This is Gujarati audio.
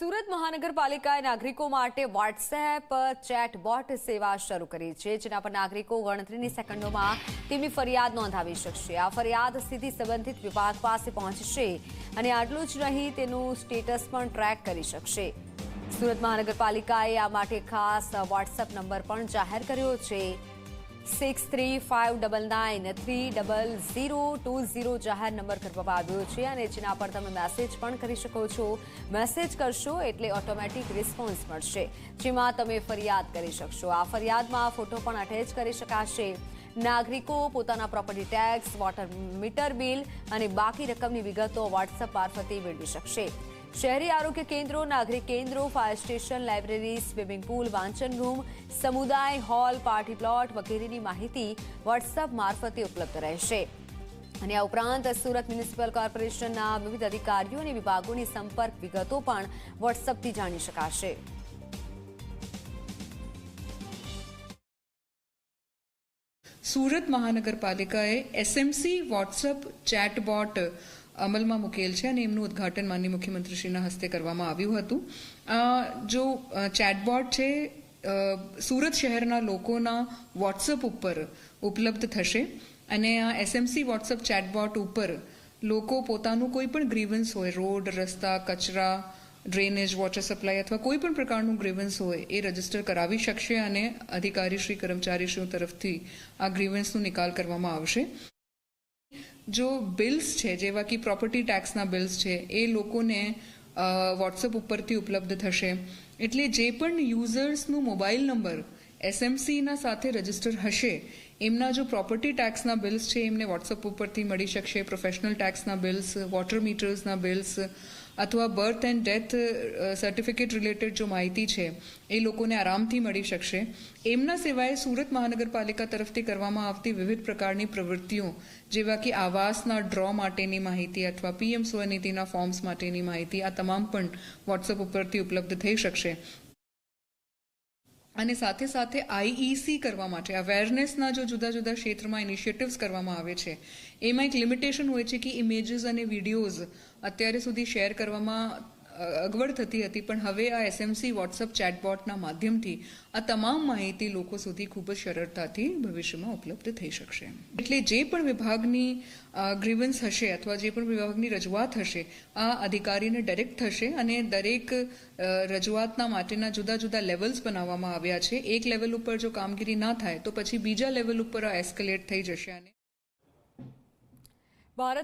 સુરત મહાનગરપાલિકાએ નાગરિકો માટે વોટ્સએપ ચેટબોટ સેવા શરૂ કરી છે, જેના પર નાગરિકો ગણતરીની સેકન્ડોમાં તેમની ફરિયાદ નોંધાવી શકશે. આ ફરિયાદ સીધી સંબંધિત વિભાગ પાસે પહોંચશે અને આટલું જ નહીં, તેનું સ્ટેટસ પણ ટ્રેક કરી શકશે. સુરત મહાનગરપાલિકાએ આ માટે ખાસ વોટ્સએપ નંબર પણ જાહેર કર્યો છે. Six three five double nine three double zero two zero જાહેર નંબર કરવામાં આવ્યો છે અને જેના પર તમે મેસેજ પણ કરી શકો છો. મેસેજ કરશો એટલે ઓટોમેટિક રિસ્પોન્સ મળશે. જેમાં તમે ફરિયાદ કરી શકશો. આ ફરિયાદમાં ફોટો પણ અટેચ કરી શકાશે. નાગરિકો પોતાના property tax water meter bill અને બાકી રકમની વિગતો વોટ્સઅપ મારફતે મેળવી શકશે. શહેરી આરોગ્ય કેન્દ્રો, નાગરિક કેન્દ્રો fire station library swimming pool વાંચન રૂમ સમુદાય હોલ પાર્ટી પ્લોટ વગેરેની માહિતી વોટ્સએપ મારફતે ઉપલબ્ધ રહેશે. અને આ ઉપરાંત સુરત મ્યુનિસિપલ કોર્પોરેશનના વિવિધ અધિકારીઓ અને વિભાગોની સંપર્ક વિગતો પણ વોટ્સએપથી જાણી શકાશે. સુરત મહાનગરપાલિકાએ એસએમસી વોટ્સઅપ ચેટબોટ અમલમાં મૂકેલ છે અને એમનું ઉદ્ઘાટન માનનીય મુખ્યમંત્રીશ્રીના હસ્તે કરવામાં આવ્યું હતું. જો ચેટબોટ છે સુરત શહેરના લોકોના વોટ્સઅપ ઉપર ઉપલબ્ધ થશે અને આ એસએમસી વોટ્સઅપ ચેટબોટ ઉપર લોકો પોતાનું કોઈ પણ ગ્રીવન્સ હોય, રોડ, રસ્તા, કચરા ડ્રેનેજ વોટર સપ્લાય અથવા કોઈ પણ પ્રકારનું ગ્રીવન્સ હોય એ રજિસ્ટર કરાવી શકશે અને અધિકારીશ્રી કર્મચારીશ્રીઓ તરફથી આ ગ્રીવન્સનો નિકાલ કરવામાં આવશે. જો બિલ્સ છે, જેવા કે પ્રોપર્ટી ટેક્સના બિલ્સ છે, એ લોકોને વોટ્સઅપ ઉપરથી ઉપલબ્ધ થશે. એટલે જે પણ યુઝર્સનું મોબાઈલ નંબર એસએમસીના સાથે રજિસ્ટર હશે એમના જો પ્રોપર્ટી ટેક્સના બિલ્સ છે, એમને વોટ્સઅપ ઉપરથી મળી શકશે. પ્રોફેશનલ ટેક્સના બિલ્સ વોટર મીટર્સના બિલ્સ અથવા birth and death certificate related જો માહિતી છે, એ લોકોને આરામથી મળી શકશે. એમના સિવાય સુરત મહાનગરપાલિકા તરફથી કરવામાં આવતી વિવિધ પ્રકારની પ્રવૃત્તિઓ, જેવા કે આવાસના ડ્રો માટેની માહિતી અથવા પીએમ સ્વનિધિના ફોર્મ્સ માટેની માહિતી, આ તમામ પણ વોટ્સઅપ ઉપરથી ઉપલબ્ધ થઈ શકશે. અને સાથે સાથે આઈઈસી કરવા માટે અવેરનેસના જો જુદા જુદા ક્ષેત્રમાં ઇનિશિયેટિવ્સ કરવામાં આવે છે, એમાં એક લિમિટેશન હોય છે કે ઇમેજીસ અને વિડીયોઝ અત્યારે સુધી શેર કરવામાં અગવડ થતી હતી, પણ હવે આ એસએમસી વોટ્સઅપ ચેટબોટના માધ્યમથી આ તમામ માહિતી લોકો સુધી ખૂબ જ સરળતાથી ભવિષ્યમાં ઉપલબ્ધ થઈ શકશે. એટલે જે પણ વિભાગની ગ્રીવન્સ હશે અથવા જે પણ વિભાગની રજૂઆત હશે, આ અધિકારીને ડાયરેક્ટ થશે અને દરેક રજૂઆતના માટેના જુદા જુદા લેવલ્સ બનાવવામાં આવ્યા છે. એક લેવલ ઉપર જો કામગીરી ના થાય, તો પછી બીજા લેવલ ઉપર આ એસ્કેલેટ થઈ જશે અને ભારત